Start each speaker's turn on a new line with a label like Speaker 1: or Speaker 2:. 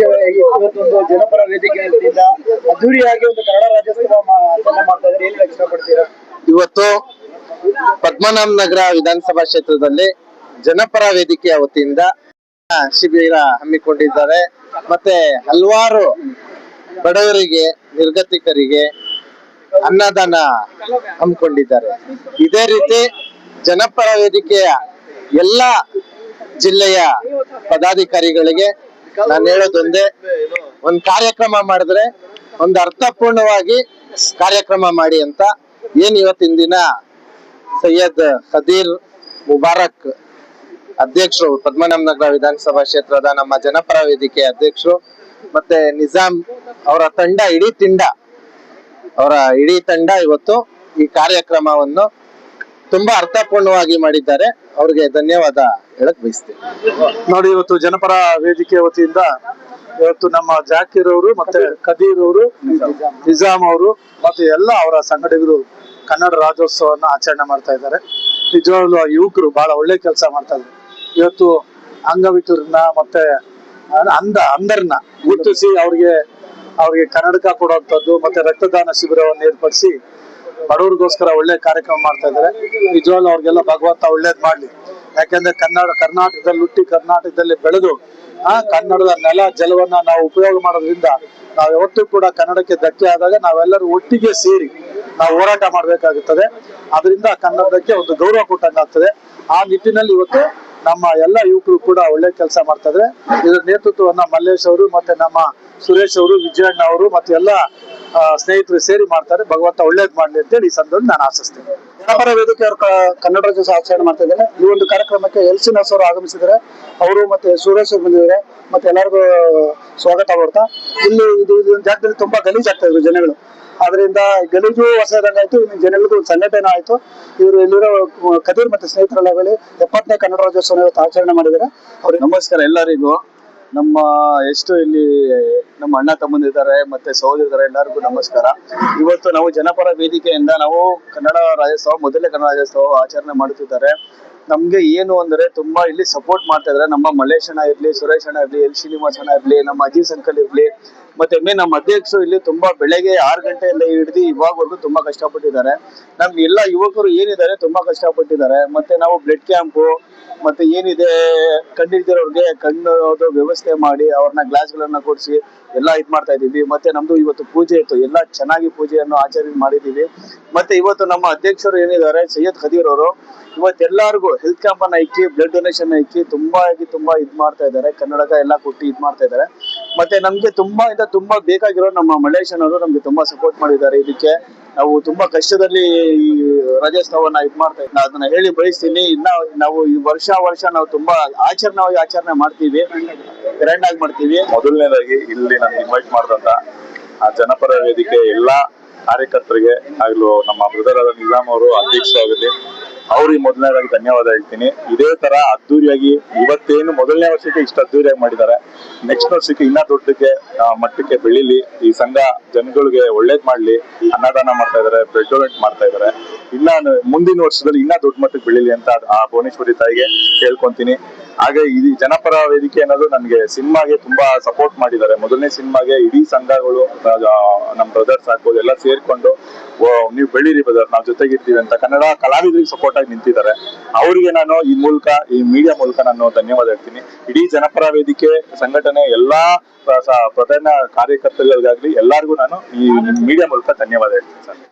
Speaker 1: ಇವತ್ತೊಂದು ಜನಪರ ವೇದಿಕೆ ಅದ್ದೂರಿಯಾಗಿ ಒಂದು ಕನ್ನಡ ರಾಜ್ಯೋತ್ಸವ ಮಾಡ್ತಾ ಇದ್ದಾರೆ. ಏನ್
Speaker 2: ಇವತ್ತು ಪದ್ಮನಾಭ ನಗರ ವಿಧಾನಸಭಾ ಕ್ಷೇತ್ರದಲ್ಲಿ ಜನಪರ ವೇದಿಕೆಯ ವತಿಯಿಂದ ಶಿಬಿರ ಹಮ್ಮಿಕೊಂಡಿದ್ದಾರೆ. ಮತ್ತೆ ಹಲವಾರು ಬಡವರಿಗೆ, ನಿರ್ಗತಿಕರಿಗೆ ಅನ್ನದಾನ ಹಮ್ಮಿಕೊಂಡಿದ್ದಾರೆ. ಇದೇ ರೀತಿ ಜನಪರ ವೇದಿಕೆಯ ಎಲ್ಲ ಜಿಲ್ಲೆಯ ಪದಾಧಿಕಾರಿಗಳಿಗೆ ನಾನು ಹೇಳೋದೊಂದೇ ಒಂದ್ ಕಾರ್ಯಕ್ರಮ ಮಾಡಿದ್ರೆ ಒಂದು ಅರ್ಥಪೂರ್ಣವಾಗಿ ಕಾರ್ಯಕ್ರಮ ಮಾಡಿ ಅಂತ ಏನ್ ಇವತ್ತಿನ ದಿನ ಸೈಯದ್ ಖದೀರ್ ಮುಬಾರಕ್ ಅಧ್ಯಕ್ಷರು ಪದ್ಮನಾಭ ನಗರ ವಿಧಾನಸಭಾ ಕ್ಷೇತ್ರದ ನಮ್ಮ ಜನಪರ ವೇದಿಕೆ ಅಧ್ಯಕ್ಷರು ಮತ್ತೆ ನಿಜಾಮ್ ಅವರ ತಂಡ, ಇಡೀ ತಿಂಡ, ಅವರ ಇಡೀ ತಂಡ ಇವತ್ತು ಈ ಕಾರ್ಯಕ್ರಮವನ್ನು ತುಂಬಾ ಅರ್ಥಪೂರ್ಣವಾಗಿ ಮಾಡಿದ್ದಾರೆ. ಅವ್ರಿಗೆ ಧನ್ಯವಾದ ಹೇಳಕ್ ಬಯಸ್ತೀನಿ.
Speaker 3: ನೋಡಿ, ಇವತ್ತು ಜನಪರ ವೇದಿಕೆ ವತಿಯಿಂದ ಇವತ್ತು ನಮ್ಮ ಜಾಕಿರ್ ಅವರು ಮತ್ತೆ ಕದೀರ್ ಅವರು, ನಿಜಾಮ್ ಅವರು ಮತ್ತೆ ಎಲ್ಲ ಅವರ ಸಂಘಟಕರು ಕನ್ನಡ ರಾಜ್ಯೋತ್ಸವವನ್ನ ಆಚರಣೆ ಮಾಡ್ತಾ ಇದ್ದಾರೆ. ನಿಜವಾಗ್ಲು ಯುವಕರು ಬಹಳ ಒಳ್ಳೆ ಕೆಲಸ ಮಾಡ್ತಾ ಇದ್ದಾರೆ. ಇವತ್ತು ಅಂಗವಿಕಲರನ್ನ ಮತ್ತೆ ಅಂದ ಅಂಧರನ್ನ ಗುರುತಿಸಿ ಅವ್ರಿಗೆ ಅವ್ರಿಗೆ ಕನ್ನಡಕ ಕೊಡುವಂಥದ್ದು ಮತ್ತೆ ರಕ್ತದಾನ ಶಿಬಿರವನ್ನು ಏರ್ಪಡಿಸಿ ಬಡವರಿಗೋಸ್ಕರ ಒಳ್ಳೆ ಕಾರ್ಯಕ್ರಮ ಮಾಡ್ತಾ ಇದ್ದಾರೆ. ನಿಜವಾಗ್ಲೂ ಅವ್ರಿಗೆಲ್ಲ ಭಗವಂತ ಒಳ್ಳೇದ್ ಮಾಡ್ಲಿ. ಯಾಕೆಂದ್ರೆ ಕನ್ನಡ, ಕರ್ನಾಟಕದಲ್ಲಿ ಹುಟ್ಟಿ ಕರ್ನಾಟಕದಲ್ಲಿ ಬೆಳೆದು, ಆ, ಕನ್ನಡದ ನೆಲ, ಜಲವನ್ನ ನಾವು ಉಪಯೋಗ ಮಾಡೋದ್ರಿಂದ ನಾವು ಯಾವತ್ತೂ ಕೂಡ ಕನ್ನಡಕ್ಕೆ ಧಕ್ಕೆ ಆದಾಗ ನಾವೆಲ್ಲರೂ ಒಟ್ಟಿಗೆ ಸೇರಿ ನಾವು ಹೋರಾಟ ಮಾಡಬೇಕಾಗುತ್ತದೆ. ಅದರಿಂದ ಕನ್ನಡಕ್ಕೆ ಒಂದು ಗೌರವ ಕೊಟ್ಟಂಗಾಗ್ತದೆ ಆ ನಿಟ್ಟಿನಲ್ಲಿ ಇವತ್ತು ನಮ್ಮ ಎಲ್ಲ ಯುವಕರು ಕೂಡ ಒಳ್ಳೆ ಕೆಲಸ ಮಾಡ್ತಾ ಇದ್ರೆ ಇದರ ನೇತೃತ್ವವನ್ನ ಮಲ್ಲೇಶ್ ಅವರು ಮತ್ತೆ ನಮ್ಮ ಸುರೇಶ್ ಅವರು, ವಿಜಯಣ್ಣ ಅವರು ಮತ್ತೆ ಎಲ್ಲ ಸ್ನೇಹಿತರು ಸೇರಿ ಮಾಡ್ತಾರೆ. ಭಗವಂತ ಒಳ್ಳೇದ್ ಮಾಡ್ಲಿ ಅಂತೇಳಿ ಈ ಸಂದರ್ಭದಲ್ಲಿ ನಾನು ಆಶಿಸ್ತೇನೆ. ಜನಪರ ವೇದಿಕೆ ಅವರು ಕನ್ನಡ ರಾಜ್ಯೋತ್ಸವ ಆಚರಣೆ ಮಾಡ್ತಾ ಇದ್ದಾರೆ. ಈ ಒಂದು ಕಾರ್ಯಕ್ರಮಕ್ಕೆ ಎಲ್ ಸಿ ನರ್ಸ್ ಅವರು ಆಗಮಿಸಿದ್ದಾರೆ. ಅವರು ಮತ್ತೆ ಸುರೇಶ್ ಅವರು ಬಂದಿದ್ದಾರೆ. ಮತ್ತೆ ಎಲ್ಲರಿಗೂ ಸ್ವಾಗತ ಮಾಡ್ತಾ. ಇಲ್ಲಿ ಇದು ಜಾಗದಲ್ಲಿ ತುಂಬಾ ಗಲೀಜ್ ಆಗ್ತಾ ಇದ್ರು ಜನಗಳು. ಅದರಿಂದ ಗಲೀಜು ಹೊಸದಂಗಾಯ್ತು ಇನ್ನು ಜನಗಳಿಗೂ ಒಂದು ಸಂಘಟನೆ ಆಯ್ತು. ಇವರು ಇಲ್ಲಿರೋ ಕದೀರ್ ಮತ್ತೆ ಸ್ನೇಹಿತರೆಲ್ಲ ಹೇಳಿ ಎಪ್ಪತ್ತನೇ ಕನ್ನಡ ರಾಜ್ಯೋತ್ಸವ ಆಚರಣೆ ಮಾಡಿದ್ದಾರೆ. ಅವ್ರಿಗೆ
Speaker 4: ನಮಸ್ಕಾರ ಎಲ್ಲರಿಗೂ. ನಮ್ಮ ಎಷ್ಟು ಇಲ್ಲಿ ನಮ್ಮ ಅಣ್ಣ ತಮ್ಮಂದಿದ್ದಾರೆ ಮತ್ತೆ ಸಹೋದರಿದ್ದಾರೆ ಎಲ್ಲರಿಗೂ ನಮಸ್ಕಾರ. ಇವತ್ತು ನಾವು ಜನಪರ ವೇದಿಕೆಯಿಂದ ನಾವು ಕನ್ನಡ ರಾಜ್ಯೋತ್ಸವ ಮೊದಲೇ ಕನ್ನಡ ರಾಜ್ಯೋತ್ಸವ ಆಚರಣೆ ಮಾಡುತ್ತಿದ್ದಾರೆ. ನಮ್ಗೆ ಏನು ಅಂದ್ರೆ ತುಂಬಾ ಇಲ್ಲಿ ಸಪೋರ್ಟ್ ಮಾಡ್ತಾ ಇದ್ದಾರೆ. ನಮ್ಮ ಮಲ್ಲೇಶ್ ಅಣ್ಣ ಇರ್ಲಿ ಸುರೇಶ್ ಅಣ್ಣ ಇರ್ಲಿ, ಎಲ್ ಶ್ರೀನಿವಾಸ್ ಅಣ್ಣ ಇರ್ಲಿ, ನಮ್ಮ ಅಜೀಸ್ ಅಂಕಲ್ ಇರ್ಲಿ ಮತ್ತೆ ಮೇ ನಮ್ಮ ಅಧ್ಯಕ್ಷರು ಇಲ್ಲಿ ತುಂಬಾ ಬೆಳಗ್ಗೆ ಆರು ಗಂಟೆಯಿಂದ ಹಿಡಿದು ಇವಾಗವರೆಗೂ ತುಂಬಾ ಕಷ್ಟಪಟ್ಟಿದ್ದಾರೆ. ನಮ್ಗೆ ಎಲ್ಲ ಯುವಕರು ಏನಿದ್ದಾರೆ ತುಂಬಾ ಕಷ್ಟಪಟ್ಟಿದ್ದಾರೆ. ಮತ್ತೆ ನಾವು ಬ್ಲಡ್ ಕ್ಯಾಂಪು ಮತ್ತೆ ಏನಿದೆ ಕಣ್ಣಿಲ್ದಿರೋರ್ಗೆ ಕಣ್ಣು ವ್ಯವಸ್ಥೆ ಮಾಡಿ ಅವ್ರನ್ನ ಗ್ಲಾಸ್ಗಳನ್ನ ಕೊಡಿಸಿ ಎಲ್ಲ ಇದ್ ಮಾಡ್ತಾ ಇದೀವಿ ಮತ್ತೆ ನಮ್ದು ಇವತ್ತು ಪೂಜೆ ಇತ್ತು. ಎಲ್ಲ ಚೆನ್ನಾಗಿ ಪೂಜೆಯನ್ನು ಆಚರಣೆ ಮಾಡಿದೀವಿ ಮತ್ತೆ ಇವತ್ತು ನಮ್ಮ ಅಧ್ಯಕ್ಷರು ಏನಿದ್ದಾರೆ, ಸೈಯದ್ ಖದೀರ್ ಅವರು, ಇವತ್ತೆಲ್ಲರಿಗೂ ಹೆಲ್ತ್ ಕ್ಯಾಂಪ್ ಅನ್ನ ಇಕ್ಕಿ ಬ್ಲಡ್ ಡೊನೇಷನ್ ಇಕ್ಕಿ ತುಂಬಾ ತುಂಬಾ ಇದ್ ಮಾಡ್ತಾ ಇದ್ದಾರೆ. ಕನ್ನಡಕ ಎಲ್ಲ ಕೊಟ್ಟು ಇದ್ ಮಾಡ್ತಾ ಇದ್ದಾರೆ. ಮತ್ತೆ ನಮ್ಗೆ ತುಂಬಾ ಇಂದ ತುಂಬಾ ಬೇಕಾಗಿರೋ ನಮ್ಮ ಮಲೇಷಿಯನ್ ಅವರು ನಮ್ಗೆ ತುಂಬಾ ಸಪೋರ್ಟ್ ಮಾಡಿದ್ದಾರೆ. ಇದಕ್ಕೆ ನಾವು ತುಂಬಾ ಕಷ್ಟದಲ್ಲಿ ಈ ರಾಜ್ಯೋತ್ಸವನ ಇದ್ ಮಾಡ್ತಾ ಇದ್ದ ಅದನ್ನ ಹೇಳಿ ಬಯಸ್ತೀನಿ. ಇನ್ನ ನಾವು ಈ ವರ್ಷ ವರ್ಷ ನಾವು ತುಂಬಾ ಆಚರಣೆವಾಗಿ ಆಚರಣೆ ಮಾಡ್ತೀವಿ. ಗ್ರ್ಯಾಂಡ್ ಆಗಿ ಮಾಡ್ತೀವಿ.
Speaker 5: ಮೊದಲನೇದಾಗಿ ಇಲ್ಲಿ ನಾನು ಇನ್ವೈಟ್ ಮಾಡಿದಂತ ಆ ಜನಪರ ವೇದಿಕೆ ಎಲ್ಲಾ ಕಾರ್ಯಕರ್ತರಿಗೆ ಆಗ್ಲೂ ನಮ್ಮ ಬ್ರದರ್ ಆದ ನಿಜಾಮ್ ಅವರು ಅಧ್ಯಕ್ಷರಾಗಲಿ ಅವ್ರಿಗೆ ಮೊದಲನೇದಾಗಿ ಧನ್ಯವಾದ ಹೇಳ್ತೀನಿ. ಇದೇ ತರ ಅದ್ದೂರಿಯಾಗಿ ಇವತ್ತೇನು ಮೊದಲನೇ ವರ್ಷಕ್ಕೆ ಇಷ್ಟು ಅದ್ದೂರಿಯಾಗಿ ಮಾಡಿದ್ದಾರೆ. ನೆಕ್ಸ್ಟ್ ವರ್ಷಕ್ಕೆ ಇನ್ನ ದೊಡ್ಡಕ್ಕೆ ಮಟ್ಟಕ್ಕೆ ಬೆಳಿಲಿ. ಈ ಸಂಘ ಜನಗಳಿಗೆ ಒಳ್ಳೇದ್ ಮಾಡ್ಲಿ. ಅನ್ನದಾನ ಮಾಡ್ತಾ ಇದಾರೆ ಬ್ಲಡ್ ಮಾಡ್ತಾ ಇದಾರೆ. ಇನ್ನ ಮುಂದಿನ ವರ್ಷದಲ್ಲಿ ಇನ್ನ ದೊಡ್ಡ ಮಟ್ಟಕ್ಕೆ ಬೆಳಿಲಿ ಅಂತ ಆ ಭುವನೇಶ್ವರಿ ತಾಯಿಗೆ ಕೇಳ್ಕೊಂತೀನಿ ಹಾಗೆ ಈ ಜನಪರ ವೇದಿಕೆ ಅನ್ನೋದು ನನಗೆ ಸಿನಿಮಾಗೆ ತುಂಬಾ ಸಪೋರ್ಟ್ ಮಾಡಿದ್ದಾರೆ. ಮೊದಲನೇ ಸಿನಿಮಾಗೆ ಇಡೀ ಸಂಘಗಳು ನಮ್ಮ ಬ್ರದರ್ಸ್ ಆಗ್ಬೋದು, ಎಲ್ಲ ಸೇರ್ಕೊಂಡು ನೀವು ಬೆಳೀರಿ ಬ್ರದರ್ ನಾವು ಜೊತೆಗಿರ್ತೀವಿ ಅಂತ ಕನ್ನಡ ಕಲಾವಿದರಿಗೆ ಸಪೋರ್ಟ್ ಆಗಿ ನಿಂತಿದ್ದಾರೆ. ಅವರಿಗೆ ನಾನು ಈ ಮೂಲಕ, ಈ ಮೀಡಿಯಾ ಮೂಲಕ ನಾನು ಧನ್ಯವಾದ ಹೇಳ್ತೀನಿ. ಇಡೀ ಜನಪರ ವೇದಿಕೆ ಸಂಘಟನೆ, ಎಲ್ಲಾ ಪ್ರಧಾನ ಕಾರ್ಯಕರ್ತರಿಗಾಗ್ಲಿ ಎಲ್ಲರಿಗೂ ನಾನು ಈ ಮೀಡಿಯಾ ಮೂಲಕ ಧನ್ಯವಾದ ಹೇಳ್ತೀನಿ ಸರ್.